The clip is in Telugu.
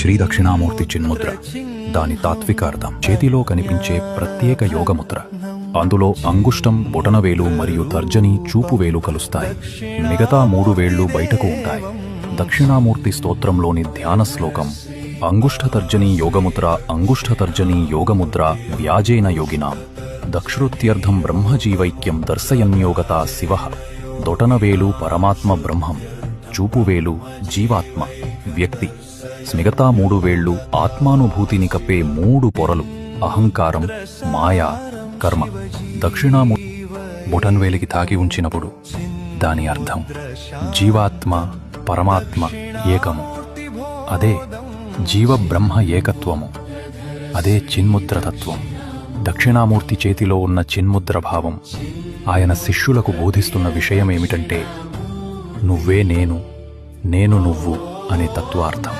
శ్రీ దక్షిణామూర్తి చిన్ముద్ర. దాని తాత్విక అర్థం చేతిలో కనిపించే ప్రత్యేక యోగముద్ర. అందులో అంగుష్టం బొటనవేలు మరియు తర్జని చూపువేలు కలుస్తాయి. మిగతా మూడు వేళ్ళు బయటకు ఉంటాయి. దక్షిణామూర్తి స్తోత్రంలోని ధ్యాన శ్లోకం అంగుష్ట తర్జని యోగముద్ర అంగుష్ట తర్జని యోగముద్ర వ్యాజేన యోగినాం. దక్షృత్యర్థం బ్రహ్మజీవైక్యం దర్శయన్యోగత శివ. దొటనవేలు పరమాత్మ బ్రహ్మం చూపువేలు జీవాత్మ వ్యక్తి. మిగతా మూడు వేళ్ళు ఆత్మానుభూతిని కప్పే మూడు పొరలు. అహంకారం మాయా కర్మ. దక్షిణాము బుటన్వేలికి తాకి ఉంచినప్పుడు దాని అర్థం జీవాత్మ పరమాత్మ ఏకము. అదే జీవ బ్రహ్మ ఏకత్వము. అదే చిన్ముద్రతత్వం దక్షిణామూర్తి చేతిలో ఉన్న చిన్ముద్ర భావం. ఆయన శిష్యులకు బోధిస్తున్న విషయమేమిటంటే నువ్వే నేను నేను నువ్వు. అనే తత్వార్థం.